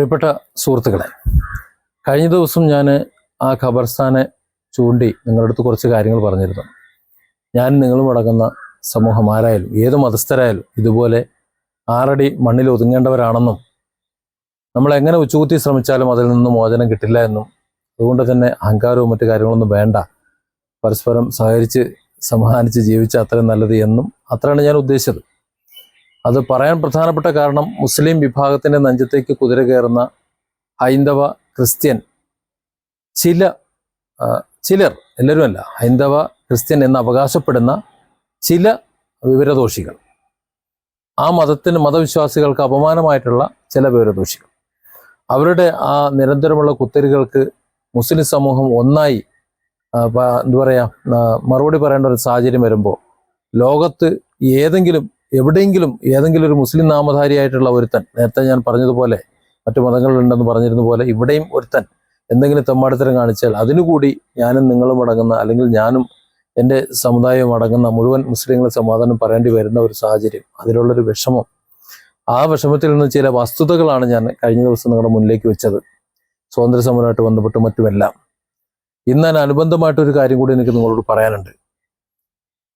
പ്രിയപ്പെട്ട സുഹൃത്തുക്കളെ കഴിഞ്ഞ ദിവസം ഞാൻ ആ ഖബർസ്ഥാനെ ചൂണ്ടി നിങ്ങളുടെ അടുത്ത് കുറച്ച് കാര്യങ്ങൾ പറഞ്ഞിരുന്നു. ഞാൻ നിങ്ങളും അടങ്ങുന്ന സമൂഹം ആരായാലും ഏത് മതസ്ഥരായാലും ഇതുപോലെ ആറടി മണ്ണിൽ ഒതുങ്ങേണ്ടവരാണെന്നും നമ്മൾ എങ്ങനെ ഉച്ചകുത്തി ശ്രമിച്ചാലും അതിൽ നിന്ന് മോചനം കിട്ടില്ല എന്നും അതുകൊണ്ട് തന്നെ അഹങ്കാരവും മറ്റു കാര്യങ്ങളൊന്നും വേണ്ട പരസ്പരം സഹകരിച്ച് സമാധാനിച്ച് ജീവിച്ച അത്രയും നല്ലത് എന്നും അത്രയാണ് ഞാൻ ഉദ്ദേശിച്ചത്. അത് പറയാൻ പ്രധാനപ്പെട്ട കാരണം മുസ്ലിം വിഭാഗത്തിന്റെ നെഞ്ചത്തേക്ക് കുതിര കയറുന്ന ഹൈന്ദവ ക്രിസ്ത്യൻ. ചില ചിലർ എല്ലാവരും അല്ല ഹൈന്ദവ ക്രിസ്ത്യൻ എന്ന് അവകാശപ്പെടുന്ന ചില വിവരദോഷികൾ. ആ മതത്തിന് മതവിശ്വാസികൾക്ക് അപമാനമായിട്ടുള്ള ചില വിവരദോഷികൾ. അവരുടെ ആ നിരന്തരമുള്ള കുത്തരികൾക്ക് മുസ്ലിം സമൂഹം ഒന്നായി എന്താ പറയുക മറുപടി പറയേണ്ട ഒരു സാഹചര്യം വരുമ്പോൾ ലോകത്ത് ഏതെങ്കിലും എവിടെയെങ്കിലും ഏതെങ്കിലും ഒരു മുസ്ലിം നാമധാരിയായിട്ടുള്ള ഒരുത്തൻ നേരത്തെ ഞാൻ പറഞ്ഞതുപോലെ മറ്റു മതങ്ങളുണ്ടെന്ന് പറഞ്ഞിരുന്ന പോലെ ഇവിടെയും ഒരുത്തൻ എന്തെങ്കിലും തെമ്മാടിത്തരം കാണിച്ചാൽ അതിനുകൂടി ഞാനും നിങ്ങളും അടങ്ങുന്ന അല്ലെങ്കിൽ ഞാനും എന്റെ സമുദായവും അടങ്ങുന്ന മുഴുവൻ മുസ്ലിങ്ങളെ സമാധാനം പറയേണ്ടി വരുന്ന ഒരു സാഹചര്യം അതിലുള്ളൊരു വിഷമം. ആ വിഷമത്തിൽ നിന്ന് ചില വസ്തുതകളാണ് ഞാൻ കഴിഞ്ഞ ദിവസം നിങ്ങളുടെ മുന്നിലേക്ക് വെച്ചത്. സ്വാതന്ത്ര്യ സമരമായിട്ട് ബന്ധപ്പെട്ട് മറ്റുമെല്ലാം. ഇന്ന് അനുബന്ധമായിട്ടൊരു കാര്യം കൂടി എനിക്ക് നിങ്ങളോട് പറയാനുണ്ട്.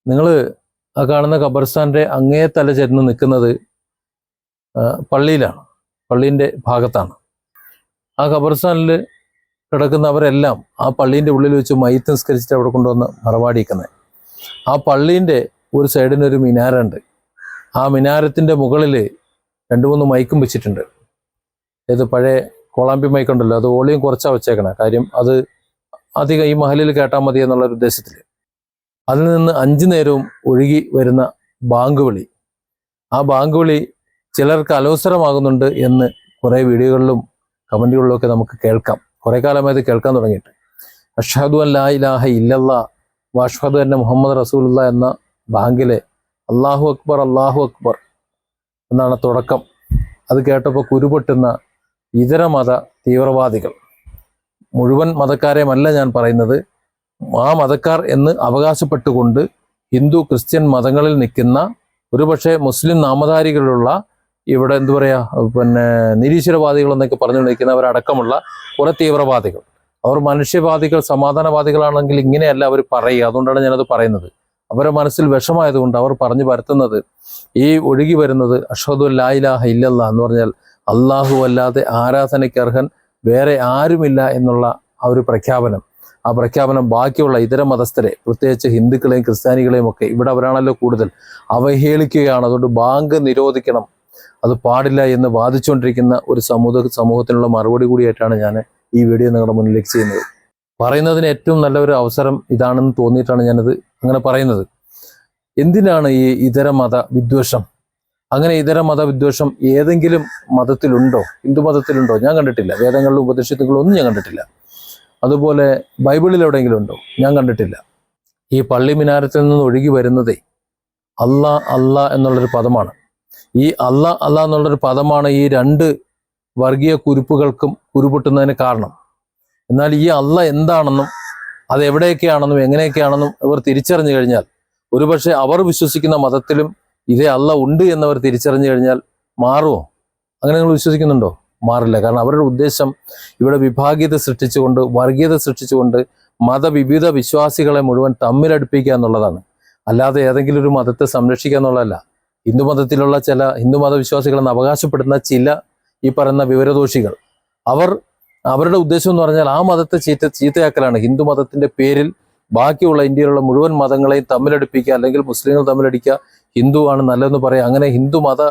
നിങ്ങൾ ആ കാണുന്ന ഖബർസ്ഥാന്റെ അങ്ങേ തല ചേർന്ന് നിൽക്കുന്നത് പള്ളിയിലാണ്. പള്ളീന്റെ ഭാഗത്താണ്. ആ ഖബർസ്ഥാനിൽ കിടക്കുന്നവരെല്ലാം ആ പള്ളീന്റെ ഉള്ളിൽ വെച്ച് മയ്യത്ത് നിസ്കരിച്ചിട്ട് അവിടെ കൊണ്ടുവന്ന് മറവാടിക്കുന്നത് ആ പള്ളീന്റെ ഒരു സൈഡിന് ഒരു മിനാരുണ്ട്. ആ മിനാരത്തിന്റെ മുകളിൽ രണ്ട് മൂന്ന് മൈക്കും വെച്ചിട്ടുണ്ട്. ഇത് പഴയ കോളാമ്പി മൈക്കുണ്ടല്ലോ അത് വോളിയം കുറച്ചാണ് വെച്ചേക്കണേ. കാര്യം അത് അധികം ഈ മഹലിൽ കേട്ടാൽ മതി എന്നുള്ളൊരു ഉദ്ദേശത്തിൽ അതിൽ നിന്ന് അഞ്ചു നേരവും ഒഴുകി വരുന്ന ബാങ്ക് വിളി. ആ ബാങ്ക് വിളി ചിലർക്ക് അലോസരമാകുന്നുണ്ട് എന്ന് കുറേ വീഡിയോകളിലും കമന്റുകളിലും ഒക്കെ നമുക്ക് കേൾക്കാം. കുറേ കാലമായത് കേൾക്കാൻ തുടങ്ങിയിട്ട്. അഷാദു അല്ലാ ഇലാഹ ഇല്ലല്ല വാഷ്ഫാദു അന്ന മുഹമ്മദ് റസൂലുള്ള എന്ന ബാങ്കിലെ അള്ളാഹു അക്ബർ അള്ളാഹു അക്ബർ എന്നാണ് തുടക്കം. അത് കേട്ടപ്പോൾ കുരുപൊട്ടുന്ന ഇതര മത തീവ്രവാദികൾ. മുഴുവൻ മതക്കാരെയുമല്ല ഞാൻ പറയുന്നത്. ആ മതക്കാർ എന്ന് അവകാശപ്പെട്ടുകൊണ്ട് ഹിന്ദു ക്രിസ്ത്യൻ മതങ്ങളിൽ നിൽക്കുന്ന ഒരുപക്ഷെ മുസ്ലിം നാമധാരികളുള്ള ഇവിടെ എന്തു പറയുക പിന്നെ നിരീശ്വരവാദികൾ എന്നൊക്കെ പറഞ്ഞു നിൽക്കുന്നവരടക്കമുള്ള കുറെ തീവ്രവാദികൾ. അവർ മനുഷ്യവാദികൾ സമാധാനവാദികളാണെങ്കിൽ ഇങ്ങനെയല്ല അവർ പറയുക. അതുകൊണ്ടാണ് ഞാനത് പറയുന്നത്. അവരുടെ മനസ്സിൽ വിഷമായതുകൊണ്ട് അവർ പറഞ്ഞു പരത്തുന്നത് ഈ ഒഴുകി വരുന്നത് അഷദു ലായിലാഹ ഇല്ലല്ല എന്ന് പറഞ്ഞാൽ അള്ളാഹു അല്ലാതെ ആരാധനയ്ക്ക് അർഹൻ വേറെ ആരുമില്ല എന്നുള്ള ആ ഒരു പ്രഖ്യാപനം. ആ പ്രഖ്യാപനം ബാക്കിയുള്ള ഇതര മതസ്ഥരെ പ്രത്യേകിച്ച് ഹിന്ദുക്കളെയും ക്രിസ്ത്യാനികളെയും ഒക്കെ ഇവിടെ അവരാണല്ലോ കൂടുതൽ അവഹേളിക്കുകയാണ്. അതുകൊണ്ട് ബാങ്ക് നിരോധിക്കണം. അത് പാടില്ല എന്ന് വാദിച്ചുകൊണ്ടിരിക്കുന്ന ഒരു സമൂഹ സമൂഹത്തിനുള്ള മറുപടി കൂടിയായിട്ടാണ് ഞാൻ ഈ വീഡിയോ നിങ്ങളുടെ മുന്നിലേക്ക് ചെയ്യുന്നത്. പറയുന്നതിന് ഏറ്റവും നല്ല ഒരു അവസരം ഇതാണെന്ന് തോന്നിയിട്ടാണ് ഞാനത് അങ്ങനെ പറയുന്നത്. എന്തിനാണ് ഈ ഇതര മത വിദ്വേഷം? അങ്ങനെ ഇതര മത വിദ്വേഷം ഏതെങ്കിലും മതത്തിലുണ്ടോ? ഹിന്ദു മതത്തിലുണ്ടോ? ഞാൻ കണ്ടിട്ടില്ല. വേദങ്ങളിലും ഉപദേശത്തുകളും ഒന്നും ഞാൻ കണ്ടിട്ടില്ല. അതുപോലെ ബൈബിളിൽ എവിടെയെങ്കിലും ഉണ്ടോ? ഞാൻ കണ്ടിട്ടില്ല. ഈ പള്ളി മിനാരത്തിൽ നിന്ന് ഒഴുകി വരുന്നതേ അല്ല അല്ല എന്നുള്ളൊരു പദമാണ്. ഈ അല്ല അല്ല എന്നുള്ളൊരു പദമാണ് ഈ രണ്ട് വർഗീയ കുരുപ്പുകൾക്കും കുരുപൊട്ടുന്നതിന് കാരണം. എന്നാൽ ഈ അല്ല എന്താണെന്നും അത് എവിടെയൊക്കെയാണെന്നും എങ്ങനെയൊക്കെയാണെന്നും ഇവർ തിരിച്ചറിഞ്ഞു കഴിഞ്ഞാൽ ഒരുപക്ഷെ അവർ വിശ്വസിക്കുന്ന മതത്തിലും ഇതേ അല്ല ഉണ്ട് എന്നവർ തിരിച്ചറിഞ്ഞു കഴിഞ്ഞാൽ മാറുമോ അങ്ങനെ നിങ്ങൾ വിശ്വസിക്കുന്നുണ്ടോ? മാറില്ല. കാരണം അവരുടെ ഉദ്ദേശം ഇവിടെ വിഭാഗീയത സൃഷ്ടിച്ചുകൊണ്ട് വർഗീയത സൃഷ്ടിച്ചുകൊണ്ട് മതവിവിധ വിശ്വാസികളെ മുഴുവൻ തമ്മിലടുപ്പിക്കുക എന്നുള്ളതാണ്. അല്ലാതെ ഏതെങ്കിലും ഒരു മതത്തെ സംരക്ഷിക്കുക എന്നുള്ളതല്ല. ഹിന്ദുമതത്തിലുള്ള ചില ഹിന്ദു മതവിശ്വാസികളെന്ന് അവകാശപ്പെടുന്ന ചില ഈ പറയുന്ന വിവരദോഷികൾ. അവർ അവരുടെ ഉദ്ദേശം എന്ന് പറഞ്ഞാൽ ആ മതത്തെ ചീത്ത ചീത്തയാക്കലാണ്. ഹിന്ദു മതത്തിന്റെ പേരിൽ ബാക്കിയുള്ള ഇന്ത്യയിലുള്ള മുഴുവൻ മതങ്ങളെയും തമ്മിലടുപ്പിക്കുക അല്ലെങ്കിൽ മുസ്ലിങ്ങൾ തമ്മിലടിക്കുക ഹിന്ദു ആണ് നല്ലതെന്ന് പറയാം. അങ്ങനെ ഹിന്ദു മത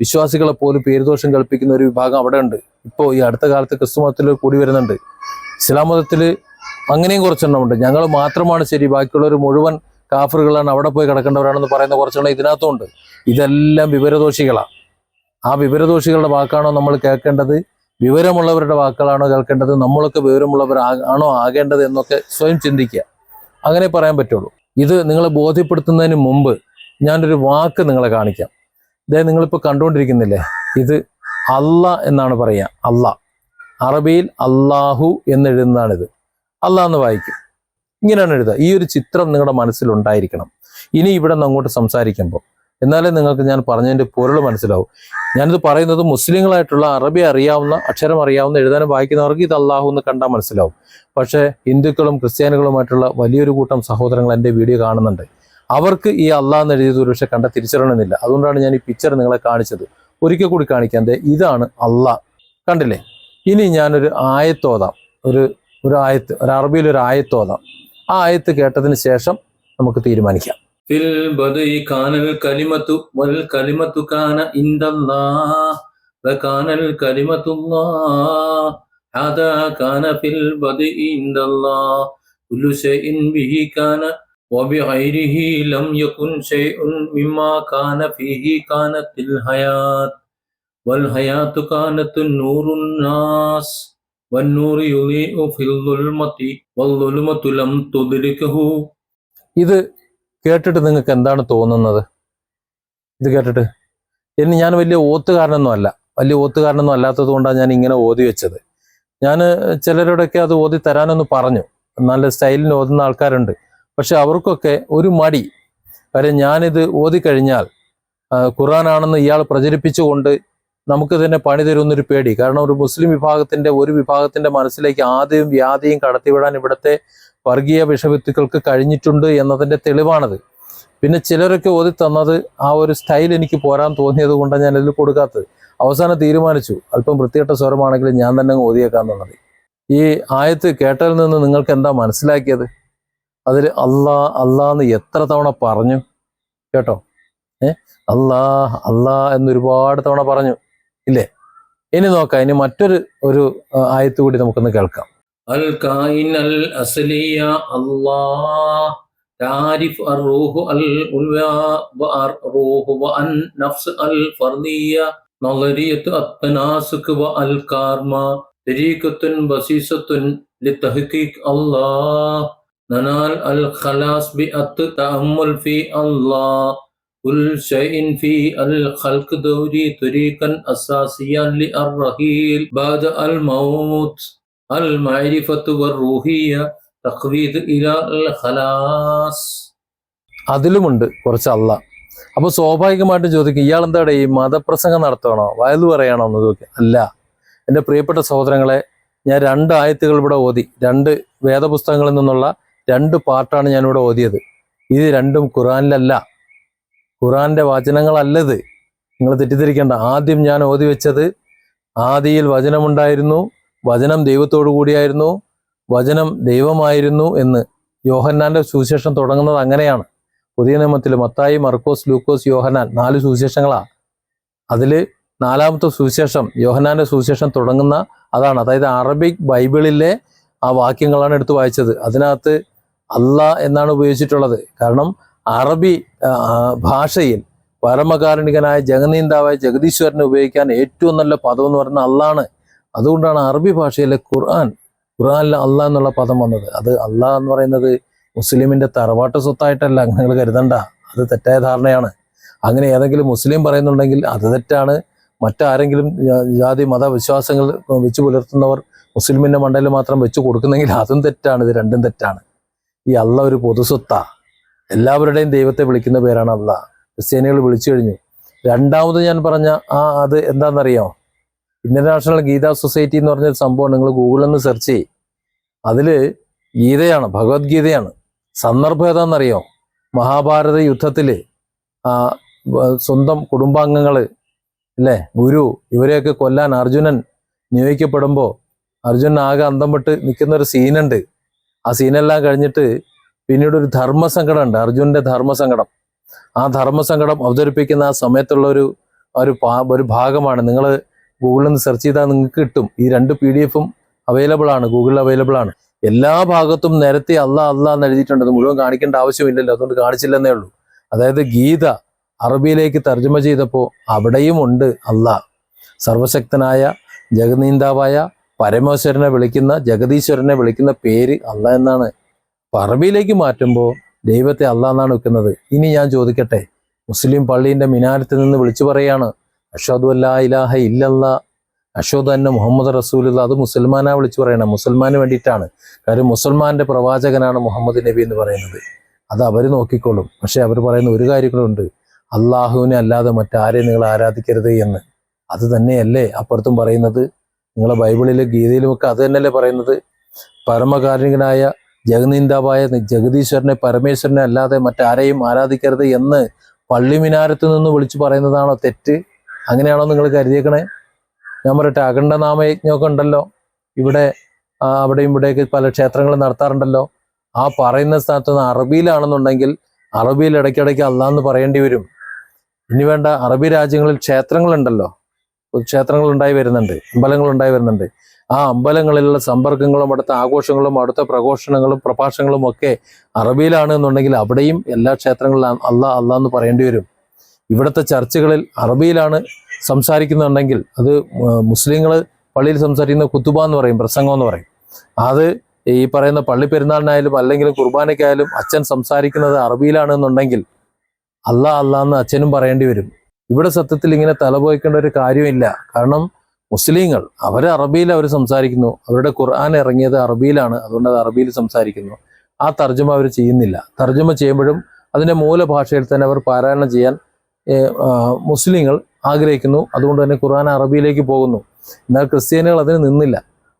വിശ്വാസികളെ പോലും പേരുദോഷം കൽപ്പിക്കുന്ന ഒരു വിഭാഗം അവിടെ ഉണ്ട്. ഇപ്പോൾ ഈ അടുത്ത കാലത്ത് ക്രിസ്തു മതത്തിൽ കൂടി വരുന്നുണ്ട്. ഇസ്ലാം മതത്തിൽ അങ്ങനെയും കുറച്ചെണ്ണമുണ്ട് ഞങ്ങൾ മാത്രമാണ് ശരി ബാക്കിയുള്ളവർ മുഴുവൻ കാഫറുകളാണ് അവിടെ പോയി കിടക്കേണ്ടവരാണെന്ന് പറയുന്ന കുറച്ചെണ്ണം ഇതിനകത്തുണ്ട് ഇതെല്ലാം വിവരദോഷികളാണ് ആ വിവരദോഷികളുടെ വാക്കാണോ നമ്മൾ കേൾക്കേണ്ടത്? വിവരമുള്ളവരുടെ വാക്കുകളാണോ കേൾക്കേണ്ടത്? നമ്മളൊക്കെ വിവരമുള്ളവർ ആണോ ആകേണ്ടത് എന്നൊക്കെ സ്വയം ചിന്തിക്കുക. അങ്ങനെ പറയാൻ പറ്റുള്ളൂ. ഇത് നിങ്ങളെ ബോധ്യപ്പെടുത്തുന്നതിന് മുമ്പ് ഞാനൊരു വാക്ക് നിങ്ങളെ കാണിക്കാം. ഇതേ നിങ്ങളിപ്പോൾ കണ്ടുകൊണ്ടിരിക്കുന്നില്ലേ ഇത് അല്ല എന്നാണ് പറയുക അല്ല. അറബിയിൽ അള്ളാഹു എന്നെഴുതുന്നതാണിത്. അല്ല എന്ന് വായിക്കും. ഇങ്ങനെയാണ് എഴുതുക. ഈ ഒരു ചിത്രം നിങ്ങളുടെ മനസ്സിൽ ഉണ്ടായിരിക്കണം. ഇനി ഇവിടെ നിന്ന് അങ്ങോട്ട് സംസാരിക്കുമ്പോൾ എന്നാലേ നിങ്ങൾക്ക് ഞാൻ പറഞ്ഞതിന്റെ പൊരുൾ മനസ്സിലാവും. ഞാനിത് പറയുന്നത് മുസ്ലിങ്ങളായിട്ടുള്ള അറബി അറിയാവുന്ന അക്ഷരം അറിയാവുന്ന എഴുതാനും വായിക്കുന്നവർക്ക് ഇത് അള്ളാഹു എന്ന് കണ്ടാൽ മനസ്സിലാവും. പക്ഷേ ഹിന്ദുക്കളും ക്രിസ്ത്യാനികളുമായിട്ടുള്ള വലിയൊരു കൂട്ടം സഹോദരങ്ങൾ എന്റെ വീഡിയോ കാണുന്നുണ്ട്. അവർക്ക് ഈ അള്ളാഹ് എഴുതിയത് ഒരുപക്ഷെ കണ്ട തിരിച്ചറിയണമെന്നില്ല. അതുകൊണ്ടാണ് ഞാൻ ഈ പിക്ചർ നിങ്ങളെ കാണിച്ചത്. ഒരിക്കൽ കൂടി കാണിക്കാൻ ഇതാണ് അള്ളാഹ്. കണ്ടില്ലേ? ഇനി ഞാനൊരു ആയത്തോതാം ഒരു ഒരു ആയത്ത് ഒരു അറബിയിൽ ഒരു ആയത്തോതാം ആ ആയത്ത് കേട്ടതിന് ശേഷം നമുക്ക് തീരുമാനിക്കാം. ഹദാ കാന ഫിൽ ബദഇ ഇൻദല്ലാഹ് കുല്ലു ഷൈഇൻ ബിഹി കാന الكلمة الله هذا كان في البدء عند الله كل شيء به كان وبغيره لم يكن شيء مما كان فيه كانت الحياة والحياة كانت نور الناس والنور يضيء في الظلمة والظلمة لم تدركه ഇത് കേട്ടിട്ട് നിങ്ങൾക്ക് എന്താണ് തോന്നുന്നത് ഇത് കേട്ടിട്ട് ഇനി ഞാൻ വലിയ ഓത്തുകാരനൊന്നും അല്ല വലിയ ഓത്തുകാരനൊന്നും അല്ലാത്തത് കൊണ്ടാണ് ഞാൻ ഇങ്ങനെ ഓതി വെച്ചത് ഞാൻ ചിലരോടൊക്കെ അത് ഓതി തരാനൊന്ന് പറഞ്ഞു നല്ല സ്റ്റൈലിന് ഓതുന്ന ആൾക്കാരുണ്ട് പക്ഷെ അവർക്കൊക്കെ ഒരു മടി. കാര്യം ഞാനിത് ഓതി കഴിഞ്ഞാൽ ആ, ഖുറാനാണെന്ന് ഇയാൾ പ്രചരിപ്പിച്ചുകൊണ്ട് നമുക്ക് തന്നെ പണി തരുമെന്നൊരു പേടി. കാരണം ഒരു മുസ്ലിം വിഭാഗത്തിന്റെ ഒരു വിഭാഗത്തിന്റെ മനസ്സിലേക്ക് ആദ്യം വ്യാധിയും കടത്തിവിടാൻ ഇവിടുത്തെ വർഗീയ വിഷവിത്തുക്കൾക്ക് കഴിഞ്ഞിട്ടുണ്ട് എന്നതിന്റെ തെളിവാണത്. പിന്നെ ചിലരൊക്കെ ഓതി തന്നത് ആ ഒരു സ്റ്റൈൽ എനിക്ക് പോരാൻ തോന്നിയത് കൊണ്ടാണ് ഞാൻ ഇതിൽ കൊടുക്കാത്തത്. അവസാനം തീരുമാനിച്ചു. അല്പം വൃത്തികെട്ട സ്വരമാണെങ്കിലും ഞാൻ തന്നെ ഓതിയേക്കാന്നുള്ളത്. ഈ ആയത്ത് കേട്ടതിൽ നിന്ന് നിങ്ങൾക്ക് എന്താ മനസ്സിലാക്കിയത്? അതിൽ അല്ലാ അല്ലാന്ന് എത്ര തവണ പറഞ്ഞു കേട്ടോ ഏ അല്ലാ അല്ലാ എന്നൊരുപാട് തവണ പറഞ്ഞു ഇല്ലേ ഇനി നോക്കാം ഇനി മറ്റൊരു ഒരു ആ, ആയത്ത് കൂടി നമുക്കൊന്ന് കേൾക്കാം الكائن الأصلي الله تعرف الروح الألوى والروح والنفس الفردية نظرية التناسك والكارما طريقة بسيطة لتحقيق الله ننال الخلاص بالتأمل في الله كل شيء في الخلق دوري طريقا أساسيا للرحيل بعد الموت المعرفة والروحية تقويد إلى الخلاص അതിലുമുണ്ട് കുറച്ച് അല്ല അപ്പൊ സ്വാഭാവികമായിട്ടും ചോദിക്കും ഇയാൾ എന്താണ് ഈ മതപ്രസംഗം നടത്തണോ വയലു പറയണോ എന്ന് ചോദിക്കും അല്ല എൻ്റെ പ്രിയപ്പെട്ട സഹോദരങ്ങളെ ഞാൻ രണ്ട് ആയത്തുകൾ ഇവിടെ ഓതി രണ്ട് വേദപുസ്തകങ്ങളിൽ നിന്നുള്ള രണ്ട് പാർട്ടാണ് ഞാനിവിടെ ഓതിയത്. ഇത് രണ്ടും ഖുറാനിലല്ല ഖുറാന്റെ വചനങ്ങളല്ലത്. നിങ്ങൾ തെറ്റിദ്ധരിക്കേണ്ട. ആദ്യം ഞാൻ ഓതി വെച്ചത് ആദിയിൽ വചനമുണ്ടായിരുന്നു. വചനം ദൈവത്തോടു കൂടിയായിരുന്നു. വചനം ദൈവമായിരുന്നു എന്ന്. യോഹന്നാന്റെ സുവിശേഷം തുടങ്ങുന്നത് അങ്ങനെയാണ്. പുതിയ നിയമത്തിൽ മത്തായി മർക്കോസ് ലൂക്കോസ് യോഹന്നാൻ നാല് സുവിശേഷങ്ങളാണ് അതിൽ നാലാമത്തെ സുവിശേഷം യോഹന്നാന്റെ സുവിശേഷം തുടങ്ങുന്ന അതാണ്. അതായത് അറബിക് ബൈബിളിലെ ആ വാക്യങ്ങളാണ് എടുത്തു വായിച്ചത്. അതിനകത്ത് അല്ല എന്നാണ് ഉപയോഗിച്ചിട്ടുള്ളത്. കാരണം അറബി ഭാഷയിൽ പരമകാരുണികനായ ജഗനീന്താവായ ജഗദീശ്വരനെ ഉപയോഗിക്കാൻ ഏറ്റവും നല്ല പദം എന്ന് പറയുന്നത് അല്ലാണ് അതുകൊണ്ടാണ് അറബി ഭാഷയിലെ ഖുർആൻ ഖുർആനിൽ അല്ല എന്നുള്ള പദം വന്നത്. അത് അല്ല എന്ന് പറയുന്നത് മുസ്ലിമിന്റെ തറവാട്ട് സ്വത്തായിട്ടല്ല നിങ്ങൾ കരുതണ്ട. അത് തെറ്റായ ധാരണയാണ്. അങ്ങനെ ഏതെങ്കിലും മുസ്ലിം പറയുന്നുണ്ടെങ്കിൽ അത് തെറ്റാണ്. മറ്റാരെങ്കിലും ജാതി മത വിശ്വാസങ്ങൾ വെച്ച് പുലർത്തുന്നവർ മുസ്ലിമിന്റെ മണ്ടയിൽ മാത്രം വെച്ച് കൊടുക്കുന്നെങ്കിൽ അതും തെറ്റാണ്. ഇത് രണ്ടും തെറ്റാണ്. ഈ അള്ള ഒരു പൊതുസ്വത്താ. എല്ലാവരുടെയും ദൈവത്തെ വിളിക്കുന്ന പേരാണ് അള്ള. ക്രിസ്ത്യാനികൾ വിളിച്ചു കഴിഞ്ഞു. രണ്ടാമത് ഞാൻ പറഞ്ഞ ആ അത് എന്താണെന്നറിയോ? ഇന്റർനാഷണൽ ഗീതാ സൊസൈറ്റി എന്ന് പറഞ്ഞൊരു സംഭവം നിങ്ങൾ ഗൂഗിളിൽ നിന്ന് സെർച്ച് ചെയ്യും. അതിൽ ഗീതയാണ് ഭഗവത്ഗീതയാണ്. സന്ദർഭം ഏതാണെന്നറിയോ? മഹാഭാരത യുദ്ധത്തിൽ ആ സ്വന്തം കുടുംബാംഗങ്ങൾ അല്ലേ? ഗുരു ഇവരെയൊക്കെ കൊല്ലാൻ അർജുനൻ നിയോഗിക്കപ്പെടുമ്പോൾ അർജുനൻ ആകെ അന്തം വിട്ട് നിൽക്കുന്ന ഒരു സീനുണ്ട് ആ സീനെല്ലാം കഴിഞ്ഞിട്ട് പിന്നീട് ഒരു ധർമ്മസങ്കടം ഉണ്ട് അർജുനന്റെ ധർമ്മസങ്കടം. ആ ധർമ്മസങ്കടം അവതരിപ്പിക്കുന്ന ആ സമയത്തുള്ള ഒരു ഒരു ഒരു ഭാഗമാണ്. നിങ്ങൾ ഗൂഗിളിൽ നിന്ന് സെർച്ച് ചെയ്താൽ നിങ്ങൾക്ക് കിട്ടും. ഈ രണ്ട് പി ഡി എഫും അവൈലബിൾ ആണ് ഗൂഗിളിൽ അവൈലബിൾ ആണ്. എല്ലാ ഭാഗത്തും നിരത്തി അല്ല അല്ല എന്ന് എഴുതിയിട്ടുണ്ട്. അത് മുഴുവൻ കാണിക്കേണ്ട ആവശ്യമില്ലല്ലോ. അതുകൊണ്ട് കാണിച്ചില്ലെന്നേ ഉള്ളൂ. അതായത് ഗീത അറബിയിലേക്ക് തർജമ ചെയ്തപ്പോൾ അവിടെയും ഉണ്ട് അല്ല സർവശക്തനായ ജഗനീന്താവായ പരമേശ്വരനെ വിളിക്കുന്ന ജഗദീശ്വരനെ വിളിക്കുന്ന പേര് അല്ല എന്നാണ്. പറമ്പിയിലേക്ക് മാറ്റുമ്പോൾ ദൈവത്തെ അല്ല എന്നാണ് വെക്കുന്നത്. ഇനി ഞാൻ ചോദിക്കട്ടെ മുസ്ലിം പള്ളീന്റെ മിനാരത്തിൽ നിന്ന് വിളിച്ചു പറയാണ് അഷോദ് അല്ലാ ഇലാഹ ഇല്ലല്ല അഷോദ് അന്ന മുഹമ്മദ് റസൂലുള്ള അത് മുസൽമാനാ വിളിച്ചു പറയണം. മുസൽമാന് വേണ്ടിയിട്ടാണ്. കാര്യം മുസൽമാന്റെ പ്രവാചകനാണ് മുഹമ്മദ് നബി എന്ന് പറയുന്നത്. അത് അവർ നോക്കിക്കോളും. പക്ഷെ അവർ പറയുന്ന ഒരു കാര്യങ്ങളുണ്ട്. അള്ളാഹുവിനെ അല്ലാതെ മറ്റാരെയും നിങ്ങൾ ആരാധിക്കരുത് എന്ന്. അത് തന്നെയല്ലേ അപ്പുറത്തും പറയുന്നത്? നിങ്ങളെ ബൈബിളിലും ഗീതയിലും ഒക്കെ അത് തന്നെയല്ലേ പറയുന്നത്? പരമകാരുണികനായ ജഗനീന്ദാവായ ജഗദീശ്വരനെ പരമേശ്വരനെ അല്ലാതെ മറ്റാരെയും ആരാധിക്കരുത് എന്ന് പള്ളിമിനാരത്ത് നിന്ന് വിളിച്ചു പറയുന്നതാണോ തെറ്റ്? അങ്ങനെയാണോ നിങ്ങൾ കരുതിയേക്കണേ? ഞാൻ പറയട്ടെ അഖണ്ഡ നാമയജ്ഞമൊക്കെ ഉണ്ടല്ലോ. ഇവിടെ അവിടെയും ഇവിടെയൊക്കെ പല ക്ഷേത്രങ്ങളും നടത്താറുണ്ടല്ലോ. ആ പറയുന്ന സ്ഥലത്ത് നിന്ന് അറബിയിലാണെന്നുണ്ടെങ്കിൽ അറബിയിൽ ഇടയ്ക്കിടയ്ക്ക് അള്ളാന്ന് പറയേണ്ടി വരും. ഇനി വേണ്ട അറബി രാജ്യങ്ങളിൽ ക്ഷേത്രങ്ങളുണ്ടല്ലോ. ക്ഷേത്രങ്ങൾ ഉണ്ടായി വരുന്നുണ്ട് അമ്പലങ്ങൾ ഉണ്ടായി വരുന്നുണ്ട്. ആ അമ്പലങ്ങളിലുള്ള സമ്പർക്കങ്ങളും അടുത്ത ആഘോഷങ്ങളും അടുത്ത പ്രഘോഷണങ്ങളും പ്രഭാഷണങ്ങളും ഒക്കെ അറബിയിലാണ് എന്നുണ്ടെങ്കിൽ അവിടെയും എല്ലാ ക്ഷേത്രങ്ങളിലും അല്ല അല്ല എന്ന് പറയേണ്ടി വരും. ഇവിടുത്തെ ചർച്ചകളിൽ അറബിയിലാണ് സംസാരിക്കുന്നുണ്ടെങ്കിൽ അത് മുസ്ലിങ്ങൾ പള്ളിയിൽ സംസാരിക്കുന്ന കുത്തുബ എന്ന് പറയും പ്രസംഗം എന്ന് പറയും. അത് ഈ പറയുന്ന പള്ളി പെരുന്നാളിനായാലും അല്ലെങ്കിൽ കുർബാനയ്ക്കായാലും അച്ഛൻ സംസാരിക്കുന്നത് അറബിയിലാണ് എന്നുണ്ടെങ്കിൽ അല്ല അല്ലാ എന്ന് അച്ഛനും പറയേണ്ടി വരും. ഇവിടെ സത്യത്തിൽ ഇങ്ങനെ തലപോയിക്കേണ്ട ഒരു കാര്യമില്ല. കാരണം മുസ്ലിങ്ങൾ അവർ അറബിയിൽ അവർ സംസാരിക്കുന്നു. അവരുടെ ഖുർആൻ ഇറങ്ങിയത് അറബിയിലാണ്. അതുകൊണ്ട് അത് അറബിയിൽ സംസാരിക്കുന്നു. ആ തർജമ അവർ ചെയ്യുന്നില്ല. തർജമ ചെയ്യുമ്പോഴും അതിന്റെ മൂലഭാഷയിൽ തന്നെ അവർ പാരായണം ചെയ്യാൻ മുസ്ലിങ്ങൾ ആഗ്രഹിക്കുന്നു. അതുകൊണ്ട് തന്നെ ഖുർആൻ അറബിയിലേക്ക് പോകുന്നു. എന്നാൽ ക്രിസ്ത്യാനികൾ അതിന് നിന്നില്ല.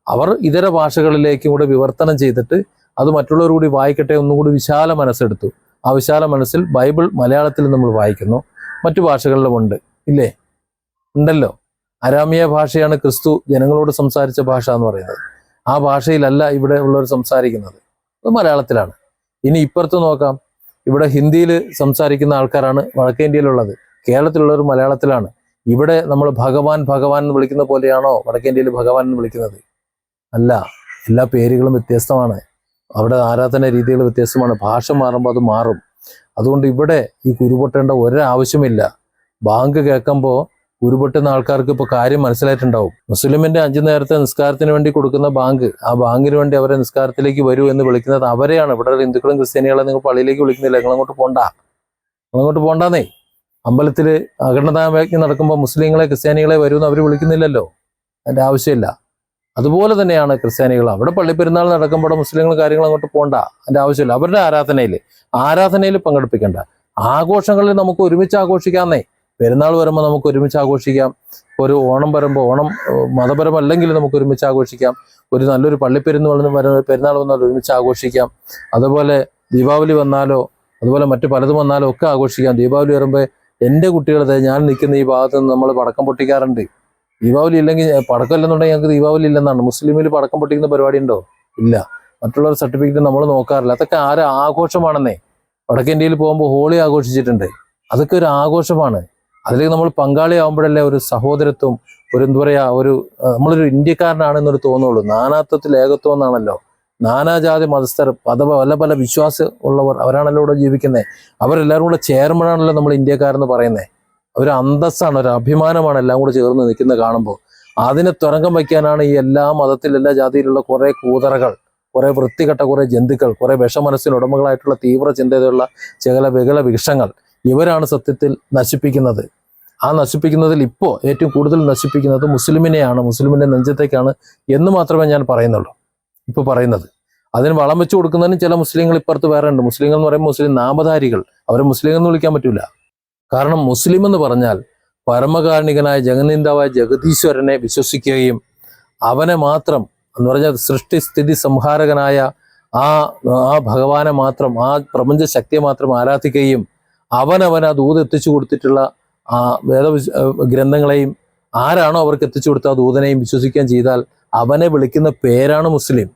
അവർ ഇതര ഭാഷകളിലേക്കും കൂടെ വിവർത്തനം ചെയ്തിട്ട് അത് മറ്റുള്ളവർ കൂടി വായിക്കട്ടെ ഒന്നുകൂടി വിശാല മനസ്സെടുത്തു. ആ വിശാല മനസ്സിൽ ബൈബിൾ മലയാളത്തിൽ നമ്മൾ വായിക്കുന്നു. മറ്റു ഭാഷകളിലും ഉണ്ട്. ഇല്ലേ? ഉണ്ടല്ലോ. അരാമിയ ഭാഷയാണ് ക്രിസ്തു ജനങ്ങളോട് സംസാരിച്ച ഭാഷ എന്ന് പറയുന്നത്. ആ ഭാഷയിലല്ല ഇവിടെ ഉള്ളവർ സംസാരിക്കുന്നത്. അത് മലയാളത്തിലാണ്. ഇനി ഇപ്പുറത്ത് നോക്കാം. ഇവിടെ ഹിന്ദിയിൽ സംസാരിക്കുന്ന ആൾക്കാരാണ് വടക്കേ ഇന്ത്യയിലുള്ളത്. കേരളത്തിലുള്ളവർ മലയാളത്തിലാണ്. ഇവിടെ നമ്മൾ ഭഗവാൻ ഭഗവാൻ എന്ന് വിളിക്കുന്ന പോലെയാണോ വടക്കേ ഇന്ത്യയിൽ ഭഗവാൻ എന്ന് വിളിക്കുന്നത്? അല്ല. എല്ലാ പേരുകളും വ്യത്യസ്തമാണ്. അവിടെ ആരാധന രീതികൾ വ്യത്യസ്തമാണ്. ഭാഷ മാറുമ്പോൾ അത് മാറും. അതുകൊണ്ട് ഇവിടെ ഈ കുരുപൊട്ടേണ്ട ഒരാവശ്യമില്ല. ബാങ്ക് കേൾക്കുമ്പോൾ ഉരുപൊട്ടുന്ന ആൾക്കാർക്ക് ഇപ്പോൾ കാര്യം മനസ്സിലായിട്ടുണ്ടാവും. മുസ്ലിമിന്റെ അഞ്ചു നേരത്തെ നിസ്കാരത്തിന് വേണ്ടി കൊടുക്കുന്ന ബാങ്ക് ആ ബാങ്കിന് വേണ്ടി അവരെ നിസ്കാരത്തിലേക്ക് വരൂ എന്ന് വിളിക്കുന്നത് അവരെയാണ്. ഇവിടെ ഹിന്ദുക്കളും ക്രിസ്ത്യാനികളെ നിങ്ങൾ പള്ളിയിലേക്ക് വിളിക്കുന്നില്ല. നിങ്ങൾ അങ്ങോട്ട് പോണ്ട. നിങ്ങളങ്ങോട്ട് പോണ്ടാന്നേ. അമ്പലത്തിൽ അഖണ്ഡതാമയജ്ഞം നടക്കുമ്പോൾ മുസ്ലിങ്ങളെ ക്രിസ്ത്യാനികളെ വരൂ എന്ന് അവർ വിളിക്കുന്നില്ലല്ലോ. അതിന്റെ ആവശ്യമില്ല. അതുപോലെ തന്നെയാണ് ക്രിസ്ത്യാനികൾ. അവിടെ പള്ളിപ്പെരുന്നാൾ നടക്കുമ്പോൾ മുസ്ലിങ്ങൾ കാര്യങ്ങൾ അങ്ങോട്ട് പോകണ്ട അതിന്റെ ആവശ്യമില്ല. അവരുടെ ആരാധനയിൽ ആരാധനയിൽ പങ്കെടുപ്പിക്കേണ്ട. ആഘോഷങ്ങളിൽ നമുക്ക് ഒരുമിച്ച് ആഘോഷിക്കാന്നേ പെരുന്നാൾ വരുമ്പോൾ നമുക്ക് ഒരുമിച്ച് ആഘോഷിക്കാം. ഒരു ഓണം വരുമ്പോൾ ഓണം മതപരമല്ലെങ്കിൽ നമുക്ക് ഒരുമിച്ച് ആഘോഷിക്കാം. ഒരു നല്ലൊരു പള്ളിപ്പെരുന്നാൾ വരുന്ന പെരുന്നാൾ വന്നാൽ ഒരുമിച്ച് ആഘോഷിക്കാം. അതുപോലെ ദീപാവലി വന്നാലോ അതുപോലെ മറ്റു പലതും വന്നാലോ ഒക്കെ ആഘോഷിക്കാം. ദീപാവലി വരുമ്പോൾ എന്റെ കുട്ടികളത് ഞാൻ നിൽക്കുന്ന ഈ ഭാഗത്ത് നിന്ന് നമ്മൾ പടക്കം പൊട്ടിക്കാറുണ്ട്. ദീപാവലി ഇല്ലെങ്കിൽ പടക്കം ഇല്ലെന്നുണ്ടെങ്കിൽ ഞങ്ങൾക്ക് ദീപാവലി ഇല്ലെന്നാണ് മുസ്ലിമിൽ പടക്കം പൊട്ടിക്കുന്ന പരിപാടി ഉണ്ടോ ഇല്ല. മറ്റുള്ളവർ സർട്ടിഫിക്കറ്റ് നമ്മൾ നോക്കാറില്ല. അതൊക്കെ ആരെ ആഘോഷമാണെന്നേ. വടക്കേ ഇന്ത്യയിൽ പോകുമ്പോൾ ഹോളി ആഘോഷിച്ചിട്ടുണ്ട്. അതൊക്കെ ഒരു ആഘോഷമാണ്. അതിലേക്ക് നമ്മൾ പങ്കാളിയാവുമ്പോഴല്ലേ ഒരു സഹോദരത്വം ഒരു എന്താ പറയുക ഒരു നമ്മളൊരു ഇന്ത്യക്കാരനാണെന്നൊരു തോന്നുള്ളൂ. നാനാത്വത്തിൽ ഏകത്വം എന്നാണല്ലോ നാനാജാതി മതസ്ഥർ പല പല പല വിശ്വാസം ഉള്ളവർ അവരാണല്ലോ ഇവിടെ ജീവിക്കുന്നത്. അവരെല്ലാവരും കൂടെ ചേരുമ്പോഴാണല്ലോ നമ്മൾ ഇന്ത്യക്കാരെന്ന് പറയുന്നത്. ഒരു അന്തസ്സാണ് ഒരു അഭിമാനമാണ് എല്ലാം കൂടെ ചേർന്ന് നിൽക്കുന്നത് കാണുമ്പോൾ. അതിനെ തുരങ്കം വയ്ക്കാനാണ് ഈ എല്ലാ മതത്തിൽ എല്ലാ ജാതിയിലുള്ള കുറെ കൂതറകൾ കുറെ വൃത്തികെട്ട കുറെ ജന്തുക്കൾ കുറെ വിഷമനസ്സിന് ഉടമകളായിട്ടുള്ള തീവ്ര ചിന്തയുള്ള ചില വികല വിഷങ്ങൾ ഇവരാണ് സത്യത്തിൽ നശിപ്പിക്കുന്നത്. ആ നശിപ്പിക്കുന്നതിൽ ഇപ്പോൾ ഏറ്റവും കൂടുതൽ നശിപ്പിക്കുന്നത് മുസ്ലിമിനെയാണ് മുസ്ലിമിന്റെ നെഞ്ചത്തേക്കാണ് എന്ന് മാത്രമേ ഞാൻ പറയുന്നുള്ളൂ. ഇപ്പോൾ പറയുന്നത്. അതിന് വളം വെച്ച് കൊടുക്കുന്നതിന് ചില മുസ്ലിങ്ങൾ ഇപ്പുറത്ത് വേറെ ഉണ്ട് മുസ്ലിങ്ങൾ എന്ന് പറയുമ്പോൾ മുസ്ലിം നാമധാരികൾ. അവരെ മുസ്ലിം എന്ന് വിളിക്കാൻ പറ്റൂല. കാരണം മുസ്ലിം എന്ന് പറഞ്ഞാൽ പരമകാരണികനായ ജഗന്നിന്ദാവായ ജഗദീശ്വരനെ വിശ്വസിക്കുകയും അവനെ മാത്രം എന്ന് പറഞ്ഞാൽ സൃഷ്ടി സ്ഥിതി സംഹാരകനായ ആ ആ ഭഗവാനെ മാത്രം ആ പ്രപഞ്ച ശക്തിയെ മാത്രം ആരാധിക്കുകയും അവനവൻ ആ ദൂത് എത്തിച്ചു കൊടുത്തിട്ടുള്ള ആ വേദ ഗ്രന്ഥങ്ങളെയും ആരാണോ അവർക്ക് എത്തിച്ചു കൊടുത്ത ആ ദൂതനെയും വിശ്വസിക്കാൻ ചെയ്താൽ അവനെ വിളിക്കുന്ന പേരാണ് മുസ്ലിം.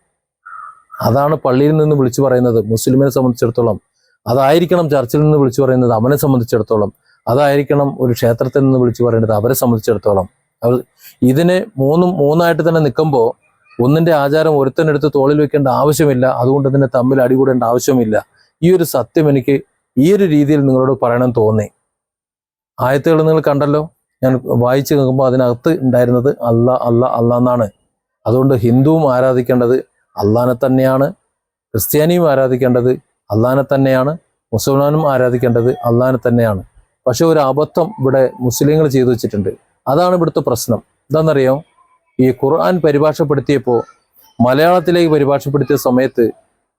അതാണ് പള്ളിയിൽ നിന്ന് വിളിച്ചു പറയുന്നത്. മുസ്ലിമിനെ സംബന്ധിച്ചിടത്തോളം അതായിരിക്കണം ചർച്ചിൽ നിന്ന് വിളിച്ചു പറയുന്നത് അവനെ സംബന്ധിച്ചിടത്തോളം. അതായിരിക്കണം ഒരു ക്ഷേത്രത്തിൽ നിന്ന് വിളിച്ചു പറയേണ്ടത്. അവരെ സംബന്ധിച്ചിടത്തോളം അവർ ഇതിന് മൂന്നും മൂന്നായിട്ട് തന്നെ നിൽക്കുമ്പോൾ ഒന്നിന്റെ ആചാരം ഒരുത്തനെടുത്ത് തോളിൽ വെക്കേണ്ട ആവശ്യമില്ല. അതുകൊണ്ട് തന്നെ തമ്മിൽ അടികൂടേണ്ട ആവശ്യമില്ല. ഈ ഒരു സത്യം എനിക്ക് ഈ ഒരു രീതിയിൽ നിങ്ങളോട് പറയണം തോന്നി. ആയത്തുകൾ നിങ്ങൾ കണ്ടല്ലോ. ഞാൻ വായിച്ചു നോക്കുമ്പോൾ അതിനകത്ത് ഉണ്ടായിരുന്നത് അല്ല അല്ല അല്ല എന്നാണ്. അതുകൊണ്ട് ഹിന്ദുവും ആരാധിക്കേണ്ടത് അള്ളാനെ തന്നെയാണ്. ക്രിസ്ത്യാനിയും ആരാധിക്കേണ്ടത് അള്ളാനെ തന്നെയാണ്. മുസൽമാനും ആരാധിക്കേണ്ടത് അള്ളാനെ തന്നെയാണ്. പക്ഷെ ഒരു അബദ്ധം ഇവിടെ മുസ്ലിങ്ങൾ ചെയ്തു വെച്ചിട്ടുണ്ട്. അതാണ് ഇവിടുത്തെ പ്രശ്നം. എന്താണെന്നറിയോ? ഈ ഖുർആൻ പരിഭാഷപ്പെടുത്തിയപ്പോൾ മലയാളത്തിലേക്ക് പരിഭാഷപ്പെടുത്തിയ സമയത്ത്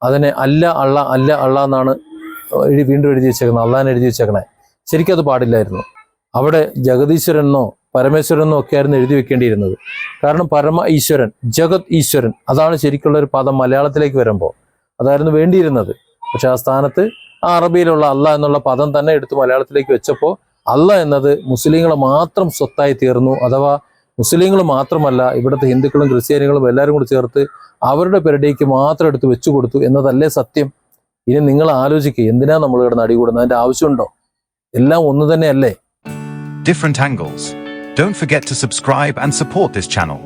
അതിനെ അല്ല അള്ള അല്ല അള്ള എന്നാണ് എഴുതി വീണ്ടും എഴുതി വെച്ചേക്കുന്നത്. അള്ളാൻ എഴുതി വെച്ചേക്കണേ. ശരിക്കും അത് പാടില്ലായിരുന്നു. അവിടെ ജഗതീശ്വരനോ പരമേശ്വരനോ ഒക്കെ ആയിരുന്നു എഴുതി വെക്കേണ്ടിയിരുന്നത്. കാരണം പരമ ഈശ്വരൻ ജഗത് ഈശ്വരൻ അതാണ് ശരിക്കുള്ള ഒരു പദം മലയാളത്തിലേക്ക് വരുമ്പോൾ അതായിരുന്നു വേണ്ടിയിരുന്നത്. പക്ഷെ ആ സ്ഥാനത്ത് ആ അറബിയിലുള്ള അല്ല എന്നുള്ള പദം തന്നെ എടുത്ത് മലയാളത്തിലേക്ക് വെച്ചപ്പോൾ അല്ല എന്നത് മുസ്ലിങ്ങൾ മാത്രം സ്വത്തായി തീർന്നു. അഥവാ മുസ്ലിങ്ങൾ മാത്രമല്ല ഇവിടുത്തെ ഹിന്ദുക്കളും ക്രിസ്ത്യാനികളും എല്ലാവരും കൂടി ചേർത്ത് അവരുടെ പെരടിക്ക് മാത്രം എടുത്ത് വെച്ചു കൊടുത്തു എന്നതല്ലേ സത്യം? ഇനി നിങ്ങൾ ആലോചിക്കുക എന്തിനാ നമ്മൾ ഇവിടെ നടികൂടുന്നത് അതിന്റെ ആവശ്യമുണ്ടോ? എല്ലാം ഒന്ന് തന്നെയല്ലേ? Different angles. Don't forget to subscribe and support this channel.